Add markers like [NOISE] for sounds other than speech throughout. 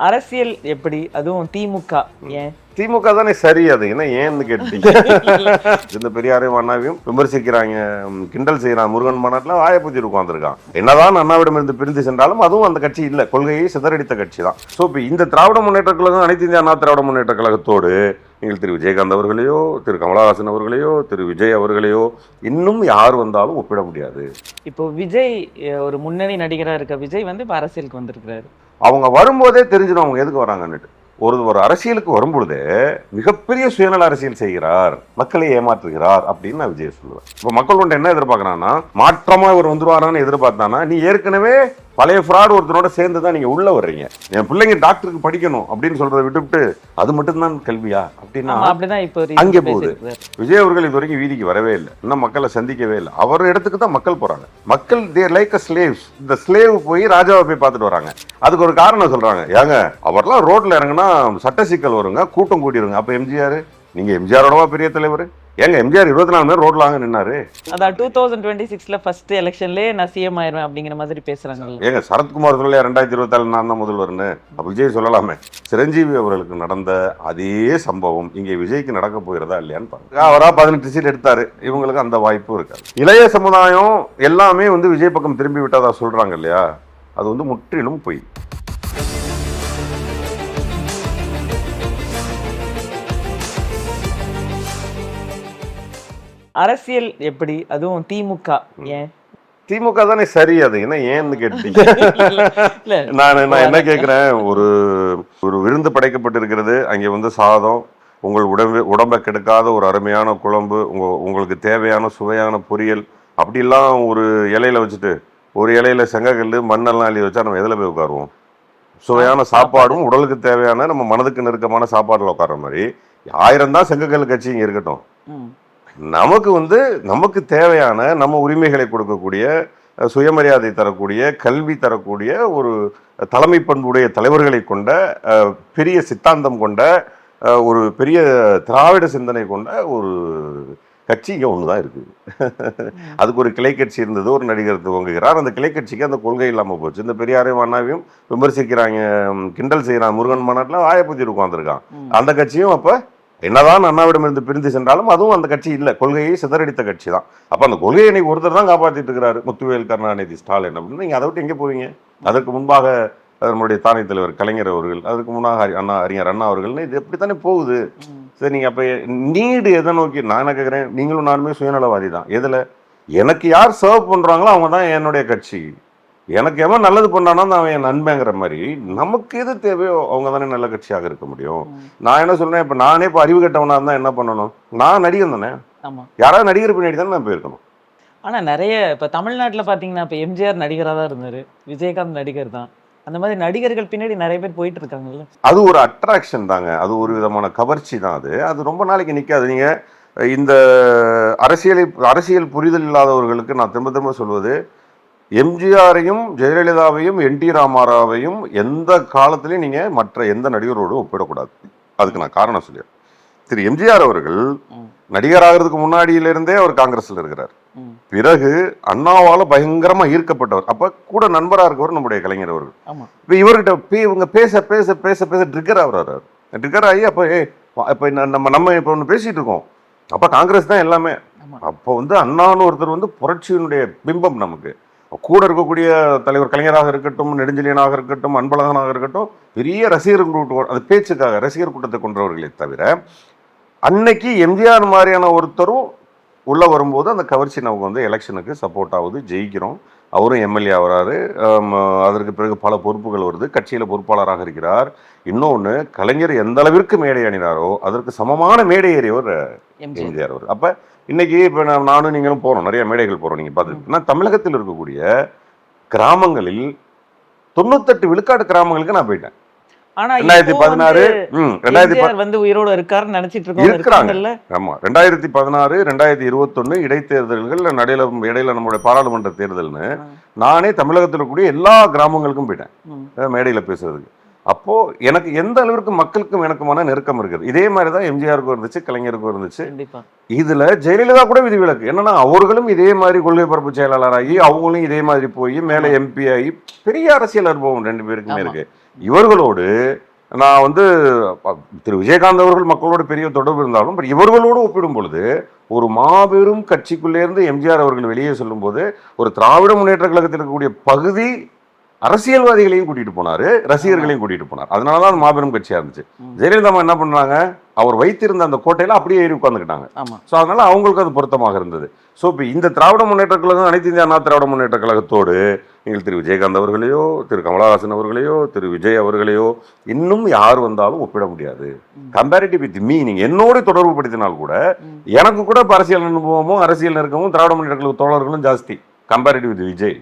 அரசியல் எப்படி? அதுவும் திமுக. ஏன்? திமுக தானே சரி அது என்ன ஏன்னு கேட்டீங்க இந்த பெரியாரையும் அண்ணாவையும் விமர்சிக்கிறாங்க கிண்டல் செய்யறான் முருகன் மாநாட்டில் வாயப்பூச்சி உட்காந்துருக்கான் என்னதான் அண்ணாவிடம் இருந்து பிரிந்து சென்றாலும் அதுவும் அந்த கட்சி இல்ல. கொள்கையை சிதறடித்த கட்சி தான். ஸோ இப்போ இந்த திராவிட முன்னேற்ற கழகம் அனைத்து இந்திய அண்ணா திராவிட முன்னேற்ற கழகத்தோடு நீங்கள் திரு விஜயகாந்த் அவர்களையோ திரு கமலஹாசன் அவர்களையோ திரு விஜய் அவர்களையோ இன்னும் யார் வந்தாலும் ஒப்பிட முடியாது. இப்போ விஜய் ஒரு முன்னணி நடிகரா இருக்க விஜய் வந்து இப்ப அரசியலுக்கு வந்திருக்கிறாரு. அவங்க வரும்போதே தெரிஞ்சிடும் அவங்க எதுக்கு வராங்கன்னுட்டு. ஒரு ஒரு அரசியலுக்கு வரும்பொழுது மிகப்பெரிய சுயநல அரசியல் செய்கிறார் மக்களை ஏமாற்றுகிறார் அப்படின்னு நான் விஜய் சொல்லுவேன். இப்போ மக்கள் கொண்டு என்ன எதிர்பார்க்கறான்னா மாற்றமாக இவர் வந்துருவாரான்னு எதிர்பார்த்தானா நீ ஏற்கனவே பழைய ஃப்ராட் ஒருத்தனோட சேர்ந்து தான் நீங்க உள்ள வர்றீங்க. என் பிள்ளைங்க டாக்டருக்கு படிக்கணும் அப்படின்னு சொல்றதை விட்டுவிட்டு அது மட்டும்தான் கல்வியா? அப்படின்னா அங்கே போகுது. விஜய் அவர்கள் இது வரைக்கும் வீதிக்கு வரவே இல்லை. இன்னும் மக்களை சந்திக்கவே இல்லை. அவர் இடத்துக்கு தான் மக்கள் போறாங்க. மக்கள் தேர் லைக் அ ஸ்லேவ்ஸ் இந்த ஸ்லேவ் போய் ராஜாவை போய் பார்த்துட்டு வராங்க. அதுக்கு ஒரு காரணம் சொல்றாங்க. ஏங்க அவர்லாம் ரோட்ல இறங்குனா சட்ட சிக்கல் வருங்க கூட்டம் கூட்டிடுங்க அப்ப எம்ஜிஆர் நீங்க எம்ஜிஆரோடவா பெரிய தலைவர்? ஏங்க எம்ஜிஆர் இருபத்தி நாலு மணி ரோட்ல வாங்க நின்னாரு. அதான் டூ தௌசண்ட் டுவெண்ட்டி சிக்ஸ்ல ஃபர்ஸ்ட் எலெக்ஷன்லயே நான் சிஎம் ஆயிருவேன் அப்படிங்கிற மாதிரி பேசுறாங்கல்ல. ஏங்க சரத்குமார் சொல்லலையா ரெண்டாயிரத்தி இருபத்தாலு நான் தான் முதல்வர்னு விஜய் சொல்லலாமே. சிரஞ்சீவி அவர்களுக்கு நடந்த அதே சம்பவம் இங்கே விஜய்க்கு நடக்க போகிறதா இல்லையான்னு பாருங்க. அவரா பதினெட்டு சீட் எடுத்தாரு. இவங்களுக்கு அந்த வாய்ப்பும் இருக்காது. இளைய சமுதாயம் எல்லாமே வந்து விஜய் பக்கம் திரும்பி விட்டதா சொல்றாங்க இல்லையா? அது வந்து முற்றிலும் பொய். அரசியல் எப்படி? அதுவும் திமுக. ஏன்? திமுக தானே சரி அது. என்ன ஏன்னு கேட்டீங்க நான் [LAUGHS] நான் என்ன கேட்குறேன் ஒரு ஒரு விருந்து படைக்கப்பட்டிருக்கிறது. அங்கே வந்து சாதம். உங்கள் உடம்பு உடம்பை கெடுக்காத ஒரு அருமையான குழம்பு. உங்க உங்களுக்கு தேவையான சுவையான பொரியல். அப்படிலாம் ஒரு இலையில வச்சுட்டு ஒரு இலையில செங்கக்கல் மண்ணெல்லாம் அள்ளி வச்சா நம்ம எதில் போய் உட்காருவோம்? சுவையான சாப்பாடும் உடலுக்கு தேவையான நம்ம மனதுக்கு நெருக்கமான சாப்பாடுல உட்கார்ற மாதிரி. ஆயிரம் தான் செங்கக்கல் கட்சி இங்கே இருக்கட்டும். நமக்கு வந்து நமக்கு தேவையான நம்ம உரிமைகளை கொடுக்கக்கூடிய சுயமரியாதை தரக்கூடிய கல்வி தரக்கூடிய ஒரு தலைமை பண்புடைய தலைவர்களை கொண்ட பெரிய சித்தாந்தம் கொண்ட ஒரு பெரிய திராவிட சிந்தனை கொண்ட ஒரு கட்சி இங்கே ஒன்று தான் இருக்குது அதுக்கு ஒரு கிளை கட்சி இருந்தது ஒரு நடிகர் துவங்குகிறார். அந்த கிளை கட்சிக்கு அந்த கொள்கை இல்லாமல் போச்சு. இந்த பெரியாரையும் அண்ணாவையும் விமர்சிக்கிறாங்க கிண்டல் செய்கிறான் முருகன் மாநாட்டில் வாயப்பூச்சி உட்காந்துருக்கான். அந்த கட்சியும் அப்போ என்னதான் அண்ணாவிடம் இருந்து பிரிந்து சென்றாலும் அதுவும் அந்த கட்சி இல்லை. கொள்கையை சிதறடித்த கட்சி தான் அப்போ அந்த கொள்கையை இன்னைக்கு ஒருத்தர் தான் காப்பாற்றிட்டு இருக்கிறாரு. முத்துவேல் கருணாநிதி ஸ்டாலின் அப்படின்னு. நீங்கள் அதை விட்டு எங்கே போவீங்க? அதற்கு முன்பாக அஹ், நம்முடைய தானை தலைவர் கலைஞர் அவர்கள் அதுக்கு முன்னாக அண்ணா அறிஞர் அண்ணா அவர்கள்னு இது எப்படி தானே போகுது. சரி நீங்கள் அப்போ நீடு எதை நோக்கி நான் என்ன கேட்குறேன் நீங்களும் நானுமே சுயநலவாதி தான் எதில்? எனக்கு யார் சர்வ் பண்ணுறாங்களோ அவங்க தான் என்னுடைய கட்சி. எனக்கு எவன் நல்லது பண்ணானா நான் அவன் என் நண்பங்கிற மாதிரி நமக்கு எது தேவையோ அவங்க தானே நல்ல கட்சியாக இருக்க முடியும். நான் என்ன சொல்றேன்? இப்போ நானே இப்போ அறிவு கட்டவனா இருந்தா என்ன பண்ணணும்? நான் நடிகன் தானே? யாராவது நடிகர் பின்னாடி தானே நான் போயிருக்கணும். ஆனா நிறைய இப்ப தமிழ்நாட்டுல பாத்தீங்கன்னா இப்ப எம்ஜிஆர் நடிகரா தான் இருந்தாரு. விஜயகாந்த் நடிகர் தான். அந்த மாதிரி நடிகர்கள் பின்னாடி நிறைய பேர் போயிட்டு இருக்காங்கல்ல. அது ஒரு அட்ராக்ஷன் தாங்க. அது ஒரு விதமான கவர்ச்சி தான் அது. அது ரொம்ப நாளைக்கு நிற்காது நீங்க இந்த அரசியலை அரசியல் புரிதல் இல்லாதவர்களுக்கு நான் திரும்ப திரும்ப சொல்வது எம்ஜிஆரையும் ஜெயலலிதாவையும் என் டி ராமாராவையும் எந்த காலத்திலையும் நீங்க மற்ற எந்த நடிகரோடும் ஒப்பிடக்கூடாது. அதுக்கு நான் காரணம் சொல்லிடுறேன். திரு எம்ஜிஆர் அவர்கள். நடிகராகிறதுக்கு முன்னாடியிலிருந்தே அவர் காங்கிரஸ்ல இருக்கிறார். பிறகு அண்ணாவால பயங்கரமா ஈர்க்கப்பட்டவர். அப்ப கூட நண்பரா இருக்கவர் நம்முடைய கலைஞர் அவர்கள். இப்ப இவர்கிட்ட பே- இவங்க பேச பேச பேச பேச ட்ரிகர் ஆகுறாரு ட்ரிகர் ஆகி அப்ப ஏ இப்ப நம்ம நம்ம இப்ப ஒன்று பேசிட்டு இருக்கோம். அப்ப காங்கிரஸ் தான் எல்லாமே. அப்போ வந்து அண்ணான்னு ஒருத்தர் வந்து புரட்சியினுடைய பிம்பம் நமக்கு. கூட இருக்கக்கூடிய தலைவர் கலைஞராக இருக்கட்டும் நெடுஞ்செழியனாக இருக்கட்டும் அன்பழகனாக இருக்கட்டும் பெரிய ரசிகர் கூட்டம் அது பேச்சுக்காக ரசிகர் கூட்டத்தை கொண்டவர்களே தவிர அன்னைக்கு எம்ஜிஆர் மாதிரியான ஒருத்தரும் உள்ள வரும்போது அந்த கவர்ச்சி நமக்கு வந்து எலெக்ஷனுக்கு சப்போர்ட் ஆகுது ஜெயிக்கிறோம். அவரும் எம்எல்ஏ ஆகுறாரு. அதற்கு பிறகு பல பொறுப்புகள் வருது. கட்சியில் பொறுப்பாளராக இருக்கிறார். இன்னொன்று கலைஞர் எந்த அளவிற்கு மேடை அணினாரோ அதற்கு சமமான மேடை ஏறியவர் எம்ஜிஆர். அவர் அப்ப இன்னைக்கு இப்ப நான் நானும் நீங்களும் போறோம். நிறைய மேடைகள் போறோம். நீங்க பார்த்துருக்கீங்கன்னா தமிழகத்தில் இருக்கக்கூடிய கிராமங்களில் தொண்ணூத்தெட்டு விழுக்காடு கிராமங்களுக்கு நான் போயிட்டேன். ரெண்டாயிரத்தி பதினாறு வந்து உயிரோட இருக்காருன்னு நினைச்சிட்டு இருக்கிறாங்க. ஆமா. ரெண்டாயிரத்தி பதினாறு ரெண்டாயிரத்தி இருபத்தொன்னு இடைத்தேர்தல்கள் நடையில இடையில நம்மளுடைய பாராளுமன்ற தேர்தல்னு நானே தமிழகத்தில் இருக்கக்கூடிய எல்லா கிராமங்களுக்கும் போயிட்டேன். மேடையில பேசுறதுக்கு. அப்போ எனக்கு எந்த அளவிற்கு மக்களுக்கும் எனக்குமான நெருக்கம் இருக்குது? இதே மாதிரி தான் எம்ஜிஆருக்கும் இருந்துச்சு கலைஞருக்கும் இருந்துச்சு. இதுல ஜெயலலிதா கூட விதிவிலக்கு. என்னன்னா அவர்களும் இதே மாதிரி கொள்கை பரப்பு செயலாளராகி அவங்களும் இதே மாதிரி போய் மேல எம்பி ஆகி பெரிய அரசியல் அனுபவம் ரெண்டு பேருக்குமே. இருக்கு. இவர்களோடு நான் வந்து திரு. விஜயகாந்த் அவர்கள் மக்களோட பெரிய தொடர்பு இருந்தாலும் but இவர்களோடு ஒப்பிடும் பொழுது ஒரு மாபெரும் கட்சிக்குள்ளே இருந்து எம்ஜிஆர் அவர்கள் வெளியே சொல்லும்போது ஒரு திராவிட முன்னேற்ற கழகத்தில் இருக்கக்கூடிய பகுதி அரசியல்வாதிகளையும் கூட்டிட்டு போனாரு ரசிகர்களையும் கூட்டிட்டு போனார் அதனாலதான் அது மாபெரும் கட்சியா இருந்துச்சு. ஜெயலலிதா என்ன பண்ணாங்க அவர் வைத்திருந்த அந்த கோட்டையில அப்படியே ஏறி உட்காந்துக்கிட்டாங்க ஸோ அதனால அவங்களுக்கு அது பொருத்தமாக இருந்தது ஸோ இப்போ இந்த திராவிட முன்னேற்ற கழகம் அனைத்து இந்திய அண்ணா திராவிட முன்னேற்ற கழகத்தோடு நீங்கள் திரு விஜயகாந்த் அவர்களையோ திரு கமலஹாசன் அவர்களையோ திரு விஜய் அவர்களையோ இன்னும் யார் வந்தாலும் ஒப்பிட முடியாது. கம்பேரிட்டிவ் வித் மீ நீங்க என்னோட தொடர்பு படுத்தினால் கூட. எனக்கு கூட இப்ப அரசியல் அனுபவமும் அரசியல் நெருக்கமும் திராவிட முன்னேற்ற கழக தோழர்களும் ஜாஸ்தி கம்பேரிட்டிவ் வித் விஜய்.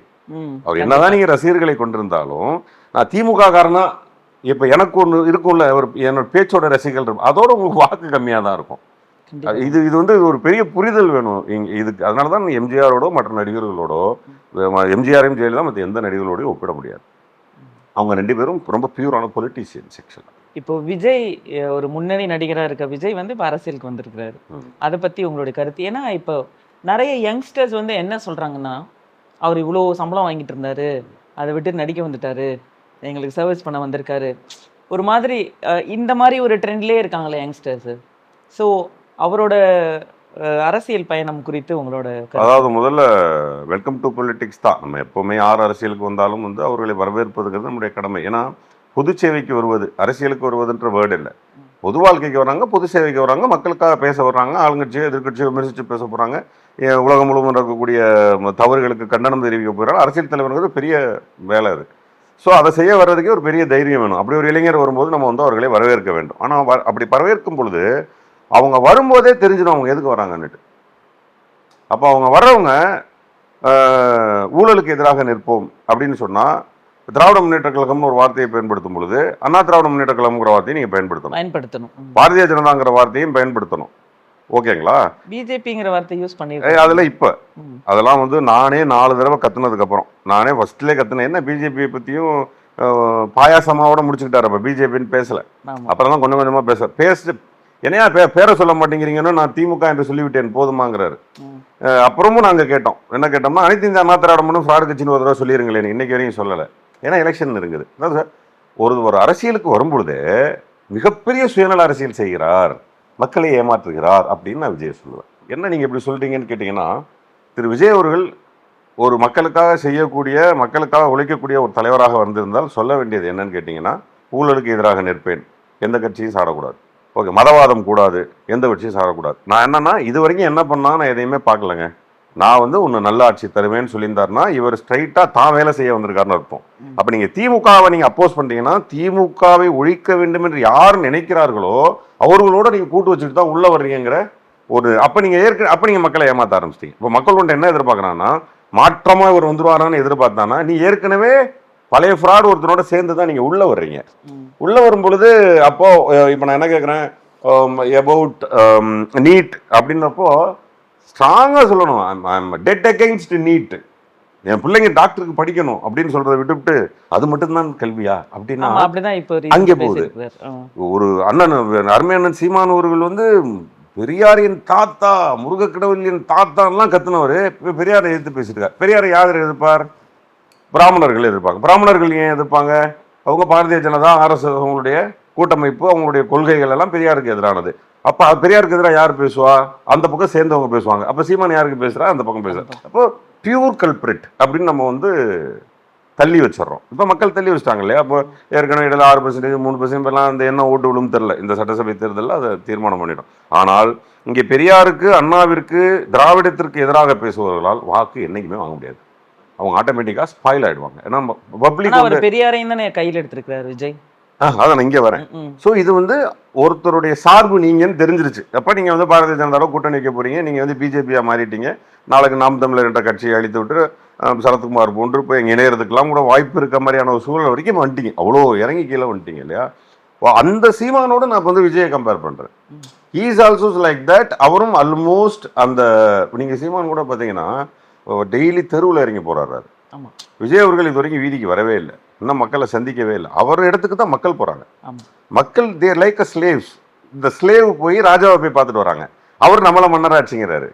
அவர் என்னதான் நீங்க ரசிகர்களை கொண்டிருந்தாலும் நான் திமுக காரனா இப்ப எனக்கு ஒன்று இருக்கும்ல ஒரு என்னோட பேச்சோட ரசிகர்கள் இருக்கும். அதோட உங்களுக்கு வாக்கு கம்மியா தான் இருக்கும். இது இது வந்து ஒரு பெரிய புரிதல் வேணும். இதுக்கு அதனால தான் எம்ஜிஆரோடோ மற்ற நடிகர்களோடோ எம்ஜிஆரையும் ஜெயலலிதா மற்ற எந்த நடிகர்களோடையும் ஒப்பிட முடியாது. அவங்க ரெண்டு பேரும் ரொம்ப பியூரான பொலிட்டீஷியன் செக்ஷன் இப்போ விஜய் ஒரு முன்னணி நடிகரா இருக்க விஜய் வந்து இப்போ அரசியலுக்கு வந்திருக்கிறாரு. அதை பத்தி உங்களுடைய கருத்து. ஏன்னா இப்போ நிறைய யங்ஸ்டர்ஸ் வந்து என்ன சொல்றாங்கன்னா அவர் இவ்வளோ சம்பளம் வாங்கிட்டு இருந்தாரு. அதை விட்டு நடிக்க வந்துட்டாரு. எங்களுக்கு சர்வீஸ் பண்ண வந்திருக்காரு. ஒரு மாதிரி இந்த மாதிரி ஒரு ட்ரெண்ட்லேயே இருக்காங்களே யங்ஸ்டர்ஸ் ஸோ அவரோட அரசியல் பயணம் குறித்து உங்களோட. அதாவது முதல்ல வெல்கம் டு பொலிட்டிக்ஸ் தான். நம்ம எப்பவுமே யார் அரசியலுக்கு வந்தாலும் வந்து அவர்களை வரவேற்பதுங்கிறது நம்முடைய கடமை. ஏன்னா பொது சேவைக்கு வருவது அரசியலுக்கு வருவதுன்ற வேர்டு இல்லை. பொது வாழ்க்கைக்கு வராங்க பொது சேவைக்கு வராங்க மக்களுக்காக பேச வர்றாங்க ஆளுங்கட்சியோ எதிர்க்கட்சியோ விமர்சித்து பேச போகிறாங்க உலகம் முழுவதும் இருக்கக்கூடிய தவறுகளுக்கு கண்டனம் தெரிவிக்க போகிறாங்க அரசியல் தலைவர்கள் பெரிய வேலை அது. ஸோ அதை செய்ய வர்றதுக்கே ஒரு பெரிய தைரியம் வேணும். அப்படி ஒரு இளைஞர் வரும்போது நம்ம வந்து அவர்களை வரவேற்க வேண்டும். ஆனால் அப்படி வரவேற்கும் பொழுது அவங்க வரும்போதே தெரிஞ்சிடும் அவங்க எதுக்கு வராங்கன்னுட்டு. அப்போ அவங்க வர்றவங்க ஊழலுக்கு எதிராக நிற்போம் அப்படின்னு சொன்னால் திராவிட முன்னேற்ற கழகம்னு ஒரு வார்த்தையை பயன்படுத்தும் பொழுது அண்ணா திராவிட முன்னேற்ற கழகம்ங்கிற வார்த்தையை நீங்கள் பயன்படுத்தணும். பயன்படுத்தணும். பாரதிய ஜனதாங்கிற வார்த்தையும் பயன்படுத்தணும். ஓகேங்களா? பிஜேபிங்கிற வார்த்தை யூஸ் ஏய், பண்ணிருக்காங்க அதுல இப்போ. அதெல்லாம் வந்து நானே நாலு தடவை கத்துனதுக்கு அப்புறம். நானே ஃபர்ஸ்ட்லேயே கத்துனேன். என்ன பிஜேபியை பற்றியும் பாயாசமாவோட முடிச்சுக்கிட்டாரு அப்போ. பிஜேபின்னு பேசல. அப்புறம் தான் கொஞ்சம் கொஞ்சமாக பேச பேசிட்டு என்னையா பே பேரை சொல்ல மாட்டேங்கிறீங்கன்னு நான் திமுக என்று சொல்லிவிட்டேன். போதுமாங்கிறாரு. அப்புறமும் நாங்கள் கேட்டோம். என்ன கேட்டோம்னா அனைத்து இந்த அண்ணா திராவிடமும் ஃப்ராடு கட்சின்னு ஒரு தடவை சொல்லிருங்களேன். இன்னைக்கு வரையும் சொல்லலை. ஏன்னா எலெக்ஷன் இருக்குது. அதான் சார் ஒரு ஒரு அரசியலுக்கு வரும்பொழுதே மிகப்பெரிய சுயநல அரசியல் செய்கிறார். மக்களை ஏமாற்றுகிறார் அப்படின்னு நான் விஜய் சொல்லுவேன். என்ன நீங்கள் இப்படி சொல்கிறீங்கன்னு கேட்டிங்கன்னா திரு விஜய் அவர்கள் ஒரு மக்களுக்காக செய்யக்கூடிய மக்களுக்காக உழைக்கக்கூடிய ஒரு தலைவராக வந்திருந்தால் சொல்ல வேண்டியது என்னன்னு கேட்டிங்கன்னா ஊழலுக்கு எதிராக நிற்பேன். எந்த கட்சியும் சாடக்கூடாது. ஓகே மதவாதம் கூடாது. எந்த கட்சியும் சாடக்கூடாது. நான் என்னன்னா இது வரைக்கும் என்ன பண்ணால் நான் எதையுமே பார்க்கலங்க. நான் வந்து ஒன்று நல்ல ஆட்சி தருவேன்னு சொல்லியிருந்தாருன்னா இவர் ஸ்ட்ரைட்டாக தான் வேலை செய்ய வந்திருக்காருன்னு அர்த்தம். அப்போ நீங்கள் திமுகவை நீங்கள் அப்போஸ் பண்ணிட்டீங்கன்னா திமுகவை ஒழிக்க வேண்டும் என்று யார் நினைக்கிறார்களோ அவர்களோட நீங்கள் கூட்டு வச்சுட்டு தான் உள்ளே வர்றீங்கிற ஒரு அப்போ நீங்கள் ஏற்க அப்போ நீங்கள் மக்களை ஏமாத்த ஆரம்பிச்சிட்டீங்க இப்போ மக்கள் ஒன்று என்ன எதிர்பார்க்குறாங்கன்னா மாற்றமாக இவர் வந்துருவாரான்னு எதிர்பார்த்தானா நீ ஏற்கனவே பழைய ஃப்ராட் ஒருத்தனோட சேர்ந்து தான் நீங்கள் உள்ளே வர்றீங்க. உள்ள வரும் பொழுது அப்போ இப்போ நான் என்ன கேட்குறேன் அபவுட் நீட் அப்படின்னப்போ ஸ்ட்ராங்காக சொல்லணும். டெட் அகெயின்ஸ்ட் நீட் என் பிள்ளைங்க டாக்டருக்கு படிக்கணும் அப்படின்னு சொல்றதை விட்டுவிட்டு அது மட்டும்தான் கல்வியா? அப்படின்னா அங்கே போகுது. ஒரு அண்ணன் அருமை அண்ணன் சீமான் அவர்கள் வந்து பெரியாரின் தாத்தா முருகக்கடவுளின் தாத்தான்லாம் கத்துனவர். இப்போ பெரியாரை எதிர்த்து பேசியிருக்கார் பெரியாரை யார் எதிர்ப்பார்? பிராமணர்கள் எதிர்ப்பாங்க. பிராமணர்கள் ஏன் எதிர்ப்பாங்க? அவங்க பாரதிய ஜனதா ஆர்எஸ்எஸ் அவங்களுடைய கூட்டமைப்பு அவங்களுடைய கொள்கைகள் எல்லாம் பெரியாருக்கு எதிரானது. அப்போ பெரியாருக்கு எதிராக யார் பேசுவா? அந்த பக்கம் சேர்ந்தவங்க பேசுவாங்க. அப்போ சீமான் யாருக்கு பேசுறா? அந்த பக்கம் பேசுறா. அப்போ பியூர் கல்பிரிட் அப்படின்னு நம்ம வந்து தள்ளி வச்சிடறோம். இப்போ மக்கள் தள்ளி வச்சிட்டாங்க இல்லையா? அப்போ ஏற்கனவே இடையில ஆறு பர்சன்டேஜ் மூணு பர்சன்ட் எல்லாம் அந்த என்ன ஓட்டு விழும் தெரில இந்த சட்டசபை தேர்தலில் அதை தீர்மானம் பண்ணிடும் ஆனால் இங்கே பெரியாருக்கு அண்ணாவிற்கு திராவிடத்திற்கு எதிராக பேசுபவர்களால் வாக்கு என்னைக்குமே வாங்க முடியாது. அவங்க ஆட்டோமேட்டிக்காக ஸ்பாயில் ஆயிடுவாங்க. ஏன்னா பப்ளிக் பெரியாரையும் தானே கையில் எடுத்திருக்கிறார் விஜய்? அதான் நான் இங்கே வரேன். ஸோ இது வந்து ஒருத்தருடைய சார்பு நீங்கன்னு தெரிஞ்சிருச்சு. அப்போ நீங்கள் வந்து பாரதிய ஜனதாவில் கூட்டணி வைக்க போறீங்க. நீங்கள் வந்து பிஜேபியாக மாறிட்டீங்க. நாளைக்கு நாம் தமிழர் என்ற கட்சியை அழித்து விட்டு சரத்குமார் போன்று இப்போ எங்கள் இணையறதுக்கெல்லாம் கூட வாய்ப்பு இருக்க மாதிரியான ஒரு சூழல் வரைக்கும் வந்துட்டீங்க. அவ்வளோ இறங்கி கீழே வந்துட்டீங்க இல்லையா? அந்த சீமானோட நான் இப்ப வந்து விஜயை கம்பேர் பண்ணுறேன் ஈஸ் ஆல்சோ லைக் தட் அவரும் ஆல்மோஸ்ட் அந்த நீங்கள் சீமான் கூட பார்த்தீங்கன்னா டெய்லி தெருவில் இறங்கி போறாரு. ஆமா. விஜய் அவர்கள் இது வரைக்கும் வீதிக்கு வரவே இல்லை. இன்னும் மக்களை சந்திக்கவே இல்லை. அவர் இடத்துக்கு தான் மக்கள் போறாங்க. ஆமா. மக்கள் தேர் லைக் அ ஸ்லேவ்ஸ் இந்த ஸ்லேவ் போய் ராஜாவை போய் பார்த்துட்டு வராங்க. அவர் நம்மளை மன்னராட்சிங்கிறாரு.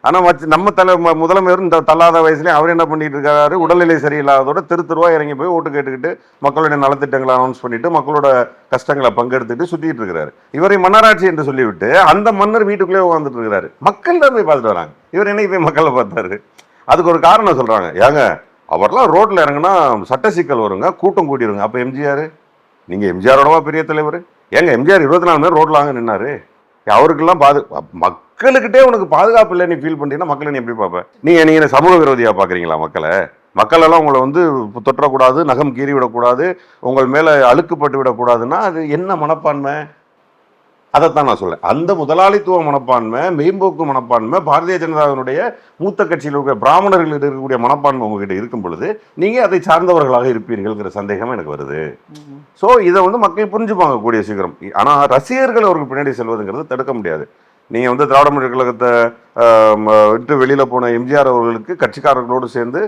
ஆனா மச்ச- நம்ம தலை முதலமைச்சர் இந்த தள்ளாத வயசுலயே அவர் என்ன பண்ணிட்டு இருக்காரு? உடல்நிலை சரியில்லாததோட தெரு தெருவா இறங்கி போய் ஓட்டு கேட்டுக்கிட்டு மக்களுடைய நலத்திட்டங்களை அனௌன்ஸ் பண்ணிட்டு மக்களோட கஷ்டங்களை பங்கெடுத்துட்டு சுத்திட்டு இருக்கிறாரு. இவரை மன்னராட்சி என்று சொல்லிவிட்டு அந்த மன்னர் வீட்டுக்குள்ளே உட்காந்துட்டு இருக்கிறாரு. மக்கள் தான் போய் பார்த்துட்டு வராங்க. இவர் என்னைக்கு போய் மக்களை பார்த்தாரு? அதுக்கு ஒரு காரணம் சொல்றாங்க. ஏங்க அவர்லாம் ரோட்டில் இறங்குனா சட்ட சிக்கல் வருங்க கூட்டம் கூட்டிடுங்க அப்போ எம்ஜிஆர்? நீங்கள் எம்ஜிஆரோடவா பெரிய தலைவர்? ஏங்க எம்ஜிஆர் இருபத்தி நாலு மணி நேரம் ரோட்ல வாங்க நின்னாரு. அவருக்கெல்லாம் பாது மக்களுக்கிட்டே உனக்கு பாதுகாப்பு இல்லை நீ ஃபீல் பண்ணிட்டீங்கன்னா மக்களை நீ எப்படி பார்ப்ப? நீங்கள் நீங்கள் என்ன சமூக விரோதியாக பார்க்குறீங்களா மக்களை? மக்களெல்லாம் உங்களை வந்து தொற்றக்கூடாது நகம் கீறி விடக்கூடாது உங்கள் மேலே அழுக்குப்பட்டு விடக்கூடாதுன்னா அது என்ன மனப்பான்மை? அதைத்தான் நான் சொல்றேன். அந்த முதலாளித்துவ மனப்பான்மை மேம்போக்கு மனப்பான்மை பாரதிய ஜனதாவினுடைய மூத்த கட்சியில் இருக்கிற பிராமணர்கள் இருக்கக்கூடிய மனப்பான்மை உங்ககிட்ட இருக்கும் பொழுது நீங்க அதை சார்ந்தவர்களாக இருப்பீர்கள்ங்கிற சந்தேகம் எனக்கு வருது. ஸோ இதை வந்து மக்கள் புரிஞ்சுப்பாங்க கூடிய சீக்கிரம். ஆனால் ரசிகர்கள் அவருக்கு பின்னாடி செல்வதுங்கிறது தடுக்க முடியாது. நீங்கள் வந்து திராவிட முன்னேற்ற கழகத்தை விட்டு வெளியில் போன எம்ஜிஆர் அவர்களுக்கு கட்சிக்காரர்களோடு சேர்ந்து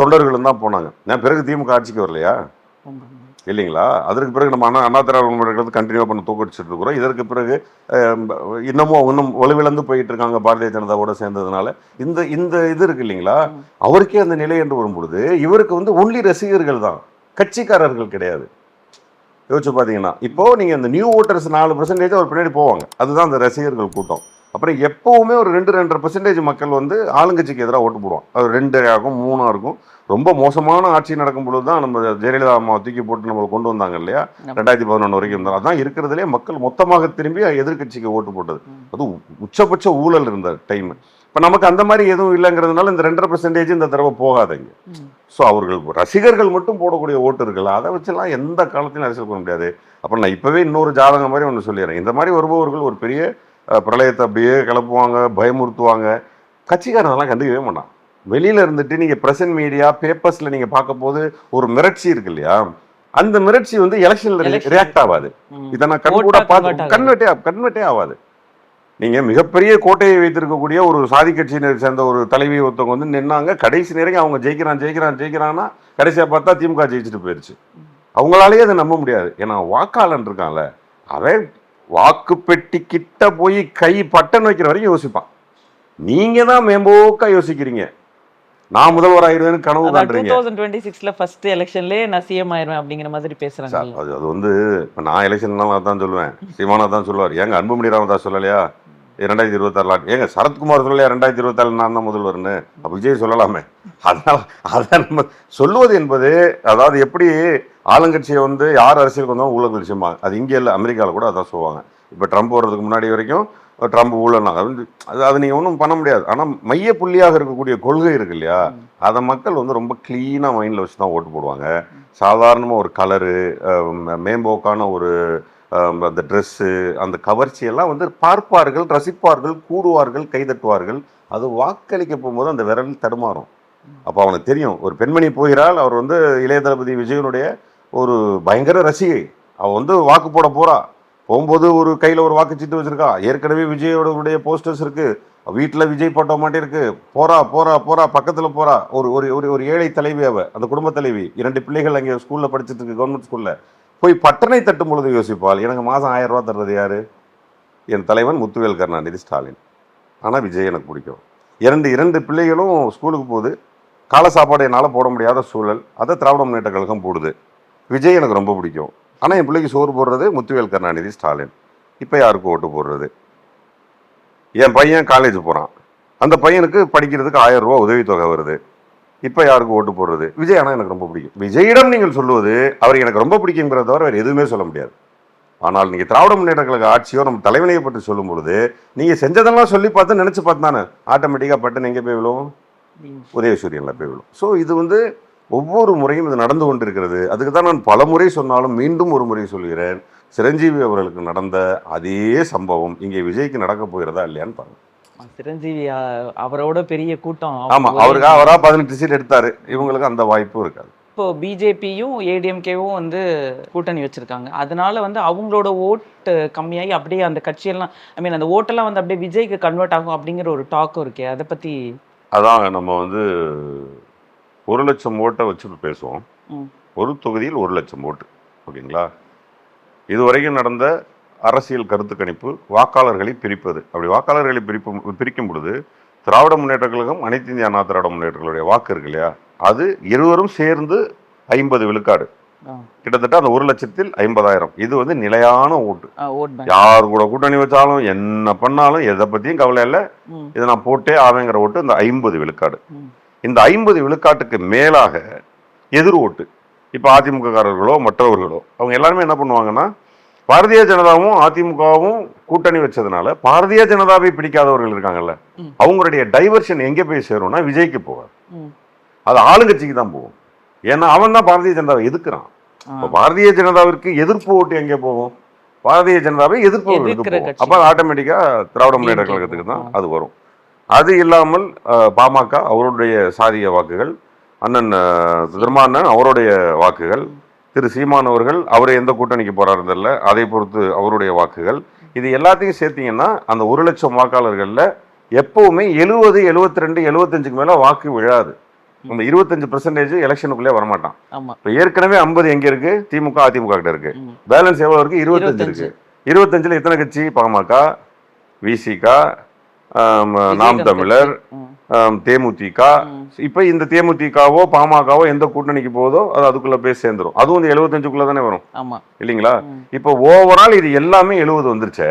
தொண்டர்களும் தான் போனாங்க. நான் பிறகு திமுக ஆட்சிக்கு வரலையா. இல்லைங்களா? அதற்கு பிறகு நம்ம அண்ணா அண்ணா திராவிட முன்னேற்ற கண்டினியூ பண்ண தூக்கடிச்சிட்டு இருக்கிறோம். இதற்கு பிறகு இன்னமும் இன்னும் வலுவிழந்து போயிட்டு இருக்காங்க பாரதிய ஜனதாவோட சேர்ந்ததுனால. இந்த இந்த இது இருக்கு இல்லைங்களா? அவருக்கே அந்த நிலை என்று வரும்பொழுது இவருக்கு வந்து ஒன்லி ரசிகர்கள் தான். கட்சிக்காரர்கள் கிடையாது. யோசிச்சு பார்த்தீங்கன்னா இப்போ நீங்கள் இந்த நியூ ஓட்டர்ஸ் நாலு பர்சன்டேஜ் அவர் பின்னாடி போவாங்க. அதுதான் அந்த ரசிகர்கள் கூட்டம். அப்புறம் எப்போவுமே ஒரு ரெண்டு ரெண்டரை பர்சன்டேஜ் மக்கள் வந்து ஆளுங்கட்சிக்கு எதிராக ஓட்டு போடுவான் அது ரெண்டு ஆகும் மூணாக இருக்கும். ரொம்ப மோசமான ஆட்சி நடக்கும் பொழுது தான் நம்ம ஜெயலலிதா அம்மா தூக்கி போட்டு நம்மளை கொண்டு வந்தாங்க இல்லையா. ரெண்டாயிரத்தி பதினொன்று வரைக்கும் இருந்தாலும். அதான் இருக்கிறதுலே மக்கள் மொத்தமாக திரும்பி எதிர்க்கட்சிக்கு ஓட்டு போட்டது. அது உச்சபட்ச ஊழல் இருந்த டைம் இப்போ நமக்கு அந்த மாதிரி எதுவும் இல்லைங்கிறதுனால இந்த ரெண்டரை பர்சன்டேஜ் இந்த தடவை போகாதீங்க. ஸோ அவர்கள் ரசிகர்கள் மட்டும் போடக்கூடிய ஓட்டு இருக்குல்ல அதை வச்செல்லாம் எந்த காலத்திலும் அரசியல் பண்ண முடியாது. அப்புறம் நான் இப்போவே இன்னொரு ஜாதகம் மாதிரி ஒன்று சொல்லிடுறேன். இந்த மாதிரி வருபவர்கள் ஒரு பெரிய பிரளயத்தை அப்படியே கிளப்புவாங்க பயமுறுத்துவாங்க. கட்சிக்காரன் அதெல்லாம் கண்டுக்கவே மாட்டான். வெளியில இருந்துட்டு நீங்க பிரசன்ட் மீடியா பேப்பர்ஸ்ல நீங்க பார்க்க போது ஒரு மிரட்சி இருக்கு இல்லையா? அந்த மிரட்சி வந்து எலெக்ஷன்ல. ரியாக்ட் ஆகாது. இதை நான் கண் Vote கூட ஆ convert பார்த்து. கன்வெர்ட்டே கன்வெர்ட்டே ஆகாது நீங்க மிகப்பெரிய கோட்டையை வைத்திருக்கக்கூடிய ஒரு சாதி கட்சியினை சேர்ந்த ஒரு தலைவி ஒருத்தவங்க வந்து நின்னாங்க. கடைசி நேரம் அவங்க ஜெயிக்கிறான் ஜெயிக்கிறான் ஜெயிக்கிறான்னா கடைசியா பார்த்தா திமுக ஜெயிச்சுட்டு போயிருச்சு. அவங்களாலேயே அதை நம்ப முடியாது. ஏன்னா வாக்காளன் இருக்கான்ல. அவன் வாக்கு பெட்டி கிட்ட போய் கை பட்டன் வைக்கிற வரைக்கும் யோசிப்பான். நீங்க தான் மேம்போக்கா யோசிக்கிறீங்க. நான் முதல்வர் ஆயிருவேன்னு கனவு அதான் டூ தௌசண்ட் டுவெண்ட்டி சிக்ஸ்ல ஃபர்ஸ்ட் எலெக்ஷன்லயே நான் சிஎம் ஆயிருவேன் அப்படிங்கிற மாதிரி பேசுறாங்க. அது அது வந்து இப்போ நான் எலெக்ஷன்னாலும் அதான் சொல்லுவேன். சீமானா தான் சொல்லுவார். ஏங்க அன்புமணி ராமதாஸ் சொல்லலையா? ரெண்டாயிரத்தி இருபத்தாறுல ஏங்க சரத்குமார் சொல்லலையா? ரெண்டாயிரத்தி இருபத்தாறு நான் தான் முதல்வர்னு விஜய் சொல்லலாமே. அதனால அதை நம்ம சொல்லுவது என்பது அதாவது எப்படி ஆளுங்கட்சியை வந்து யார் அரசியலுக்கு வந்தாலும் ஊழல் விஷயமா அது இங்கே இல்லை அமெரிக்காவில் கூட அதான் சொல்லுவாங்க. இப்போ ட்ரம்ப் வர்றதுக்கு முன்னாடி வரைக்கும் ட்ரம்ப் ஊழல்னாங்க அது வந்து அது அது நீங்கள் ஒன்றும் பண்ண முடியாது. ஆனால் மைய புள்ளியாக இருக்கக்கூடிய கொள்கை இருக்கு இல்லையா? அதை மக்கள் வந்து ரொம்ப க்ளீனாக மைண்டில் வச்சு தான் ஓட்டு போடுவாங்க. சாதாரணமாக ஒரு கலரு மேம்போக்கான ஒரு அந்த ட்ரெஸ்ஸு அந்த கவர்ச்சியெல்லாம் வந்து பார்ப்பார்கள் ரசிப்பார்கள் கூடுவார்கள் கைதட்டுவார்கள். அது வாக்களிக்க போகும்போது அந்த விரல் தடுமாறும். அப்போ அவனுக்கு தெரியும் ஒரு பெண்மணி போகிறாள் அவர் வந்து இளைய தளபதி விஜயனுடைய ஒரு பயங்கர ரசிகை. அவள் வந்து வாக்கு போட போறா. போகும்போது ஒரு கையில் ஒரு வாக்குச்சீட்டு வச்சுருக்கா? ஏற்கனவே விஜயோடைய போஸ்டர்ஸ் இருக்குது வீட்டில் விஜய் போட்டோ மாட்டி இருக்கு. போறா போறா போறா பக்கத்தில் போறா. ஒரு ஒரு ஒரு ஒரு ஏழை தலைவி அவ அந்த குடும்ப தலைவி. இரண்டு பிள்ளைகள் அங்கே ஸ்கூலில் படிச்சுட்டு இருக்கு கவர்மெண்ட் ஸ்கூலில் போய் பட்டனை தட்டும் பொழுது யோசிப்பாள். எனக்கு மாதம் ஆயிரம் ரூபா தர்றது யார்? என் தலைவன் முத்துவேல் கருணாநிதி ஸ்டாலின். ஆனால் விஜய் எனக்கு பிடிக்கும். இரண்டு இரண்டு பிள்ளைகளும் ஸ்கூலுக்கு போகுது. கால சாப்பாடு என்னால் போட முடியாத சூழல். அதை திராவிட முன்னேற்ற கழகம் போடுது. விஜய் எனக்கு ரொம்ப பிடிக்கும். ஆனால் என் பிள்ளைக்கு சோறு போடுறது முத்துவேல் கருணாநிதி ஸ்டாலின். இப்போ யாருக்கு ஓட்டு போடுறது? என் பையன் காலேஜ் போகிறான் அந்த பையனுக்கு படிக்கிறதுக்கு ஆயிரம் ரூபா உதவித்தொகை வருது. இப்போ யாருக்கு ஓட்டு போடுறது? விஜய் ஆனால் எனக்கு ரொம்ப பிடிக்கும். விஜயிடம் நீங்கள் சொல்லுவது அவர் எனக்கு ரொம்ப பிடிக்குங்கிறத தவிர வேறு எதுவுமே சொல்ல முடியாது. ஆனால் நீங்கள் திராவிட முன்னேற்ற கழக ஆட்சியோ நம்ம தலைவனையை பற்றி சொல்லும் பொழுது நீங்கள் செஞ்சதெல்லாம் சொல்லி பார்த்து நினச்சி பார்த்து தானே? ஆட்டோமேட்டிக்காக பட்டன் எங்கே போய் விழுவும். உதயசூரியனில் போய் விழும் ஸோ இது வந்து ஒவ்வொரு முறையும் இது நடந்து கொண்டிருக்கிறது. அதுக்கு தான் நான் பல முறை சொன்னாலும் மீண்டும் ஒரு முறை சொல்கிறேன். சிரஞ்சீவி அவர்களுக்கு நடந்த அதே சம்பவம் இங்கே விஜய்க்கு நடக்க போகிறதா இல்லையான்னு பாருங்க. சிரஞ்சீவி அவரோட பெரிய கூட்டம். ஆமா அவருக்கு அவரா பதினெட்டு சீட் எடுத்தாரு. இவங்களுக்கு அந்த வாய்ப்பும் இருக்காது. இப்போ பிஜேபியும் ஏடிஎம்கேவும் வந்து கூட்டணி வச்சிருக்காங்க. அதனால வந்து அவங்களோட ஓட்டு கம்மியாகி அப்படியே அந்த கட்சியெல்லாம் ஐ மீன் அந்த ஓட்டெல்லாம் வந்து அப்படியே விஜய்க்கு கன்வெர்ட் ஆகும் அப்படிங்கிற ஒரு டாக்கும் இருக்கே. அதை பத்தி அதான் நம்ம வந்து ஒரு லட்சம் ஓட்டை வச்சு பேசுவோம். ஒரு தொகுதியில் ஒரு லட்சம் ஓட்டு. ஓகேங்களா? இதுவரைக்கும் நடந்த அரசியல் கருத்து கணிப்பு வாக்காளர்களை பிரிப்பது. அப்படி வாக்காளர்களை பிரிப்பு பிரிக்கும் பொழுது திராவிட முன்னேற்ற கழகம் அனைத்து இந்திய அண்ணா திராவிட முன்னேற்றங்களுடைய வாக்கு இருக்கு இல்லையா? அது இருவரும் சேர்ந்து ஐம்பது விழுக்காடு. கிட்டத்தட்ட அந்த ஒரு லட்சத்தில் ஐம்பதாயிரம். இது வந்து நிலையான ஓட்டு. யார் கூட கூட்டணி வச்சாலும் என்ன பண்ணாலும் எதை பத்தியும் கவலை இல்லை. இதை நான் போட்டே ஆவேங்கிற ஓட்டு இந்த ஐம்பது விழுக்காடு. இந்த ஐம்பது விழுக்காட்டுக்கு மேலாக எதிர் ஓட்டு இப்போ அதிமுககாரர்களோ மற்றவர்களோ அவங்க எல்லாருமே என்ன பண்ணுவாங்கன்னா பாரதிய ஜனதாவும் அதிமுகவும் கூட்டணி வச்சதுனால பாரதிய ஜனதாவை பிடிக்காதவர்கள் இருக்காங்கல்ல. அவங்களுடைய டைவர்ஷன் எங்கே போய் சேரும்னா விஜய்க்கு ம். அது ஆளுங்கட்சிக்கு தான் போகும் ஏன்னா அவன் தான் பாரதிய ஜனதாவை எதிர்க்கிறான் ஆ. இப்போ பாரதிய ஜனதாவிற்கு எதிர்ப்பு ஓட்டு எங்கே போகும் பாரதிய ஜனதாவை கட்சி. அப்போ ஆட்டோமேட்டிக்கா திராவிட முன்னேற்ற கழகத்துக்கு தான். அது வரும் அது இல்லாமல் பாமக அவருடைய சாதிய வாக்குகள் அண்ணன் திருமாண்ணன் அவருடைய வாக்குகள் திரு சீமான் அவர்கள் அவர் எந்த கூட்டணிக்கு போறாருந்தல்ல அதை பொறுத்து அவருடைய வாக்குகள். இது எல்லாத்தையும் சேர்த்தீங்கன்னா அந்த ஒரு லட்சம் வாக்காளர்கள்ல எப்பவுமே எழுபது எழுபத்தி ரெண்டு எழுபத்தஞ்சுக்கு மேல வாக்கு விழாது. அந்த இருபத்தஞ்சு பெர்சன்டேஜ் எலெக்ஷனுக்குள்ளே வரமாட்டான். இப்போ ஏற்கனவே ஐம்பது எங்க இருக்கு? திமுக அதிமுக கிட்ட இருக்கு. பேலன்ஸ் எவ்வளவு இருக்கு? இருபத்தஞ்சு இருக்கு. இருபத்தஞ்சுல எத்தனை கட்சி? பாமக விசிக நாம் தமிழர் தேமுதிக. இப்ப இந்த தேமுதிகவோ பாமகவோ எந்த கூட்டணிக்கு போதோ அது அதுக்குள்ள போய் சேர்ந்துரும். அதுவும் இந்த எழுபத்தஞ்சுக்குள்ள தானே வரும் இல்லைங்களா. இப்போ ஓவரால் இது எல்லாமே எழுபது வந்துருச்சே.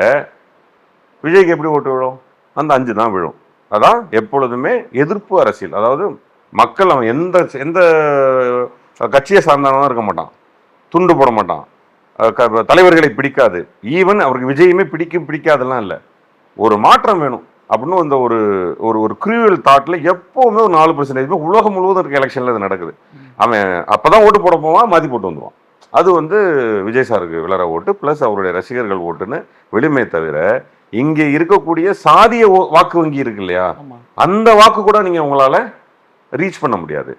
விஜய்க்கு எப்படி ஓட்டு விழும்? அந்த அஞ்சு தான் விழும். அதான் எப்பொழுதுமே எதிர்ப்பு அரசியல். அதாவது மக்கள் அவன் எந்த எந்த கட்சியை சார்ந்தவனும் இருக்க மாட்டான். துண்டு போட மாட்டான். தலைவர்களை பிடிக்காது. ஈவன் அவருக்கு விஜயுமே பிடிக்கும் பிடிக்காதெல்லாம் இல்லை. ஒரு மாற்றம் வேணும். அப்படின்னு அந்த ஒரு ஒரு ஒரு கிரியூவல் தாட்ல எப்பவுமே ஒரு நாலு பர்சன்டேஜ் உலகம் முழுவதும் இருக்க எலெக்ஷன்ல இது நடக்குது. அவன் அப்பதான் ஓட்டு போட போவான் மாத்தி போட்டு வந்துருவான். அது வந்து விஜய் சாருக்கு விளர ஓட்டு ப்ளஸ் அவருடைய ரசிகர்கள் ஓட்டுன்னு வெளிமே தவிர இங்க இருக்கக்கூடிய சாதிய வாக்கு வங்கி இருக்கு இல்லையா? அந்த வாக்கு கூட நீங்க உங்களால ரீச் பண்ண முடியாது.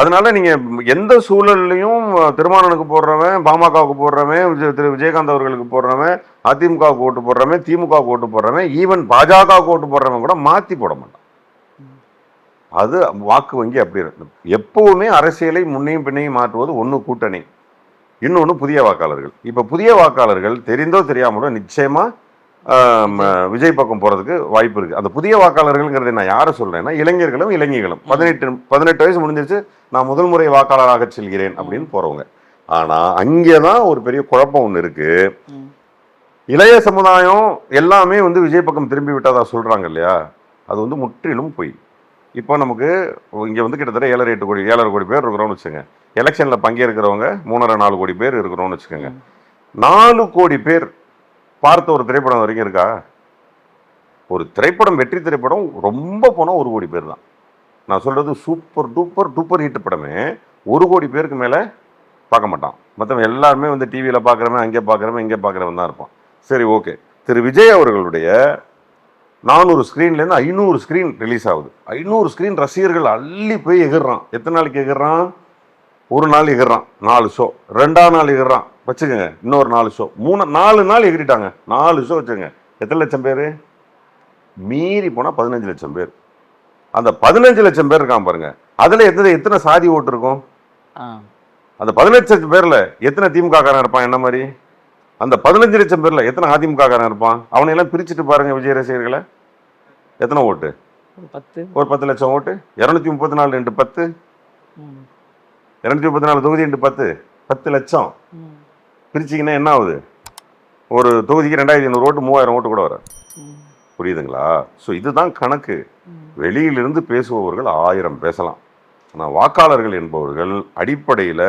அதனால நீங்க எந்த சூழல்லையும் திருமாவளவனுக்கு போடுறவன் பாமகவுக்கு போடுறவன் திரு விஜயகாந்த் அவர்களுக்கு போடுறவன் அதிமுகவுக்கு ஓட்டு போடுறவன் திமுகவுக்கு ஓட்டு போடுறவன் ஈவன் பாஜகவுக்கு ஓட்டு போடுறவன் கூட மாத்தி போட மாட்டான். அது வாக்கு வங்கி அப்படி இருக்கும் எப்பவுமே அரசியலை முன்னையும் பின்னையும் மாற்றுவது ஒன்று கூட்டணி இன்னொன்று புதிய வாக்காளர்கள். இப்போ புதிய வாக்காளர்கள் தெரிந்தோ தெரியாமலோ நிச்சயமா விஜய் பக்கம் போறதுக்கு வாய்ப்பு இருக்கு. அந்த புதிய வாக்காளர்கள்ங்கிறத நான் யாரை சொல்றேன்னா இளைஞர்களும் இளைஞர்களும். பதினெட்டு பதினெட்டு வயசு முடிஞ்சிருச்சு. நான் முதல் முறை வாக்காளராக செல்கிறேன் அப்படின்னு போறவங்க. ஆனா அங்கேதான் ஒரு பெரிய குழப்பம் ஒன்று இருக்கு. ம். இளைய சமுதாயம் எல்லாமே வந்து விஜய் பக்கம் திரும்பி விட்டதா சொல்றாங்க இல்லையா? அது வந்து முற்றிலும் பொய். இப்போ நமக்கு இங்க வந்து கிட்டத்தட்ட ஏழரை எட்டு கோடி ஏழரை கோடி பேர் இருக்கிறோம்னு வச்சுங்க எலெக்ஷன்ல பங்கேற்கிறவங்க மூணரை நாலு கோடி பேர் இருக்கிறோம்னு வச்சுக்கோங்க. நாலு கோடி பேர் பார்த்த ஒரு திரைப்படம் வரைக்கும் இருக்கா? ஒரு திரைப்படம் வெற்றி திரைப்படம் ரொம்ப போனால் ஒரு கோடி பேர் தான். நான் சொல்கிறது சூப்பர் டூப்பர் டூப்பர் ஹிட் படமே ஒரு கோடி பேருக்கு மேலே பார்க்க மாட்டான். மற்றவன் எல்லாருமே வந்து டிவியில் பார்க்குறவன் அங்கே பார்க்குறவன் இங்கே பார்க்குறவன் தான் இருப்பான். சரி ஓகே. திரு விஜய் அவர்களுடைய நானூறு ஸ்க்ரீன்லேருந்து ஐநூறு ஸ்க்ரீன் ரிலீஸ் ஆகுது. ஐநூறு ஸ்க்ரீன் ரசிகர்கள் அள்ளி போய் எகிர்றான். எத்தனை நாளைக்கு எகிர்றான்? ஒரு நாள் எகிர்றான். நாலு ஷோ ரெண்டாவது நாள் எகிர்றான். வச்சுக்கோங்க இன்னொரு நாலு ஷோ மூணு நாலு நாள் எகிரிட்டாங்க நாலு ஷோ வச்சுக்கோங்க. எத்தனை லட்சம் பேர்? மீறி போனால் பதினஞ்சு லட்சம் பேர். அந்த பதினஞ்சு லட்சம் பேர் இருக்கான் பாருங்க. அதில் எத்தனை எத்தனை சாதி ஓட்டு இருக்கும்? அந்த பதினஞ்சு லட்சம் பேர்ல எத்தனை திமுக காரன் இருப்பான்? என்ன மாதிரி? அந்த பதினஞ்சு லட்சம் பேர்ல எத்தனை அதிமுக காரன் இருப்பான்? அவனை எல்லாம் பிரிச்சுட்டு பாருங்க விஜய் ரசிகர்களை. எத்தனை ஓட்டு? பத்து. ஒரு பத்து லட்சம் ஓட்டு. இரநூத்தி முப்பத்தி நாலு ரெண்டு பத்து. இரநூத்தி முப்பத்தி நாலு தொகுதி ரெண்டு பத்து. பத்து லட்சம். பிரிச்சிங்கன்னா என்ன ஆகுது ஒரு தொகுதிக்கு ரெண்டாயிரத்தி ஐநூறு ஓட்டு மூவாயிரம் ஓட்டு கூட வராது. ம், புரியுதுங்களா? ஸோ இதுதான் கணக்கு. வெளியிலிருந்து பேசுபவர்கள் ஆயிரம் பேசலாம். ஆனால் வாக்காளர்கள் என்பவர்கள் அடிப்படையில்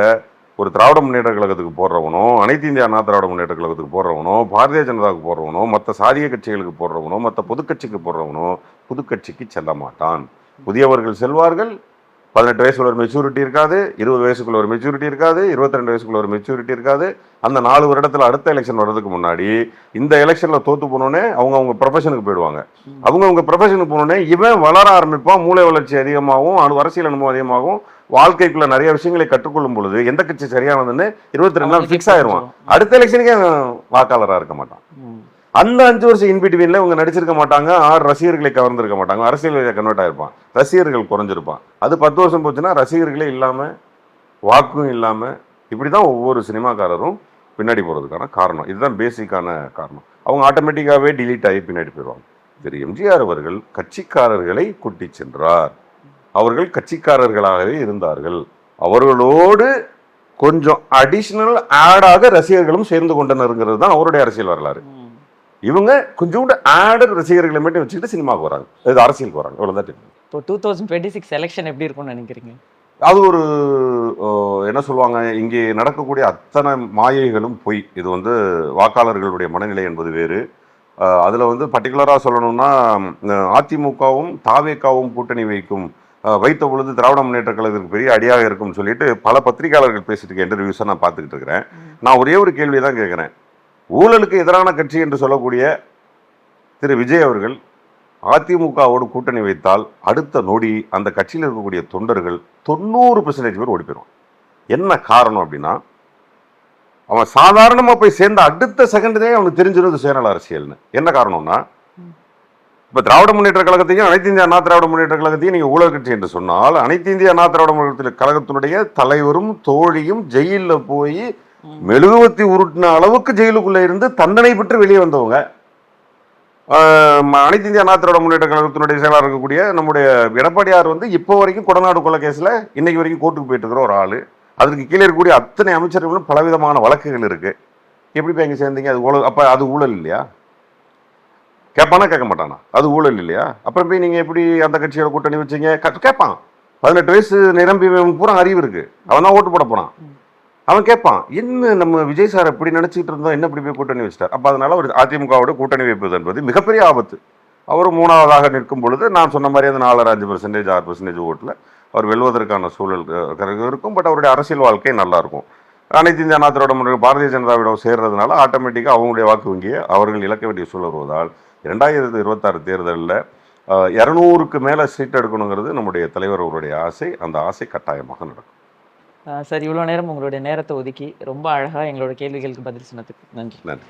ஒரு திராவிட முன்னேற்ற கழகத்துக்கு போடுறவனோ அனைத்து இந்திய அண்ணா திராவிட முன்னேற்ற கழகத்துக்கு போடுறவனோ பாரதிய ஜனதாவுக்கு போடுறவனோ மற்ற சாதிய கட்சிகளுக்கு போடுறவனோ மற்ற பொதுக்கட்சிக்கு போடுறவனோ புதுக்கட்சிக்கு செல்ல மாட்டான். புதியவர்கள் செல்வார்கள் பதினெட்டு வயசுக்குள்ள ஒரு மெச்சூரிட்டி இருக்காது இருபது வயசுக்குள்ள ஒரு மெச்சூரிட்டி இருக்காது இருபத்தி ரெண்டு வயசுக்குள்ள ஒரு மெச்சூரிட்டி இருக்காது அந்த நாலு வருடத்துல அடுத்த எலெக்ஷன் வர்றதுக்கு முன்னாடி இந்த எலெக்ஷன்ல தோத்து போனோடனே அவங்க அவங்க ப்ரொஃபஷனுக்கு போயிடுவாங்க அவங்க அவங்க ப்ரொஃபஷனுக்கு போனோடனே இவன் வளர ஆரம்பிப்பான் மூளை வளர்ச்சி அதிகமாகும் அனு- அரசியல் அனுபவம் அதிகமாகும் வாழ்க்கைக்குள்ள நிறைய விஷயங்களை கற்றுக்கொள்ளும் பொழுது எந்த கட்சி சரியானதுன்னு இருபத்தி ரெண்டு நாள் ஃபிக்ஸ் ஆயிருவான் புரிஞ்சிரும். அடுத்த எலெக்ஷனுக்கே அவன் வாக்காளரா இருக்க மாட்டான். அந்த அஞ்சு வருஷம் இன்பிட்வீன்ல இவங்க நடிச்சிருக்க மாட்டாங்க ஆறு ரசிகர்களை கவர்ந்திருக்க மாட்டாங்க. அரசியல் கன்வெர்ட் ஆயிருப்பான். ரசிகர்கள் குறைஞ்சிருப்பான். அது பத்து வருஷம் போச்சுன்னா ரசிகர்களே இல்லாம வாக்கும் இல்லாமல் இப்படி தான் ஒவ்வொரு சினிமாக்காரரும் பின்னாடி போகிறதுக்கான காரணம். இதுதான் பேசிக்கான காரணம். அவங்க ஆட்டோமேட்டிக்காகவே டிலீட் ஆகி பின்னாடி போயிடுவாங்க. திரு எம்ஜிஆர் அவர்கள் கட்சிக்காரர்களை கூட்டி சென்றார். அவர்கள் கட்சிக்காரர்களாகவே இருந்தார்கள். அவர்களோடு கொஞ்சம் அடிஷ்னல் ஆடாக ரசிகர்களும் சேர்ந்து கொண்டனருங்கிறது தான் அவருடைய அரசியல் வரலாறு. இவங்க கொஞ்சோண்டு ஆடர் ரசிகர்களை மட்டும் வச்சுக்கிட்டு சினிமாவுக்கு வராங்க. இது அரசியலுக்கு வராங்க. இவ்வளோதான். இப்போ two thousand twenty six election எப்படி இருக்கும்னு நினைக்கிறீங்க? அது ஒரு என்ன சொல்லுவாங்க இங்கே நடக்கக்கூடிய அத்தனை மாயைகளும் பொய். இது வந்து வாக்காளர்களுடைய மனநிலை என்பது வேறு. அதுல வந்து பர்டிகுலராக சொல்லணும்னா அதிமுகவும் தாவேக்காவும் கூட்டணி வைக்கும் வைத்த பொழுது திராவிட முன்னேற்ற கழகத்துக்கு பெரிய அடியாக இருக்கும்னு சொல்லிட்டு பல பத்திரிகையாளர்கள் பேசிட்டு இருக்க இன்டர்வியூஸை நான் பார்த்துக்கிட்டு இருக்கிறேன். நான் ஒரே ஒரு கேள்வி தான் கேட்குறேன். ஊழலுக்கு எதிரான கட்சி என்று சொல்லக்கூடிய திரு விஜய் அவர்கள் அதிமுகவோடு கூட்டணி வைத்தால் அடுத்த நொடி அந்த கட்சியில் இருக்கக்கூடிய தொண்டர்கள் தொண்ணூறு பெர்சன்டேஜ் பேர் ஓடி போயிடுவான் என்ன காரணம் அப்படின்னா அவன் சாதாரணமாக போய் சேர்ந்த அடுத்த செகண்ட்லேயே அவனுக்கு தெரிஞ்சிருந்தது சுயநல அரசியல்னு. என்ன காரணம்னா இப்போ திராவிட முன்னேற்ற கழகத்தையும் அனைத்து இந்திய அண்ணா திராவிட முன்னேற்ற கழகத்தையும் நீங்கள் ஊழல் கட்சி என்று சொன்னால் அனைத்து இந்திய அண்ணா திராவிட முன்னேற்ற கழகத்தினுடைய தலைவரும் தோழியும் ஜெயிலில் போய் மெழுகுவத்தி உருட்டின அளவுக்கு ஜெயிலுக்குள்ள இருந்து தண்டனை பெற்று வெளியே வந்தவங்க. அனைத்து இந்திய அண்ணா திராவிட முன்னேற்ற கழகத்தினுடைய செயலாளர் இருக்கக்கூடிய நம்முடைய எடப்பாடியார் வந்து இப்போ வரைக்கும் கொடநாடு கொலை கேஸில் இன்னைக்கு வரைக்கும் கோர்ட்டுக்கு போயிட்டு இருக்கிற ஒரு ஆள். அதற்கு கீழே இருக்கக்கூடிய அத்தனை அமைச்சர்களும் பலவிதமான வழக்குகள் இருக்கு. எப்படி போய் இங்கே சேர்ந்தீங்க? அது ஊழல் அப்போ அது ஊழல் இல்லையா? கேட்பானா கேட்க மாட்டானா? அது ஊழல் இல்லையா? அப்புறம் போய் நீங்கள் எப்படி அந்த கட்சியோட கூட்டணி வச்சீங்க? கேட்பான் பதினெட்டு வயசு நிரம்பி பூரா அறிவு இருக்கு. அவன் தான் ஓட்டு போட போனான். அவன் கேட்பான் என்ன நம்ம விஜய் சார் இப்படி நினச்சிட்டு இருந்தோம் என்ன இப்படி போய் கூட்டணி வச்சிட்டார்? அப்போ அதனால ஒரு அதிமுகவோட கூட்டணி வைப்பது என்பது மிகப்பெரிய ஆபத்து. அவர் மூணாவதாக நிற்கும் பொழுது நான் சொன்ன மாதிரி அந்த நாலரை அஞ்சு பர்சன்டேஜ் ஆறு பர்சன்டேஜ் ஓட்டில் அவர் வெல்வதற்கான சூழல் இருக்கும். பட் அவருடைய அரசியல் வாழ்க்கை நல்லாயிருக்கும் அனைத்து இந்திய அண்ணா திராவிட பாரதிய ஜனதாவிடம் சேர்றதுனால ஆட்டோமேட்டிக்காக அவங்களுடைய வாக்கு வங்கியை அவர்கள் இழக்க வேண்டிய சூழல் வருவதால் இரண்டாயிரத்தி இருபத்தாறு தேர்தலில் இரநூறுக்கு மேலே சீட் எடுக்கணுங்கிறது நம்முடைய தலைவர் அவருடைய ஆசை. அந்த ஆசை கட்டாயமாக நடக்கும். சார் இவ்வளோ நேரம் உங்களுடைய நேரத்தை ஒதுக்கி ரொம்ப அழகாக எங்களோட கேள்விகளுக்கு பதில் சொன்னதுக்கு நன்றி. நன்றி.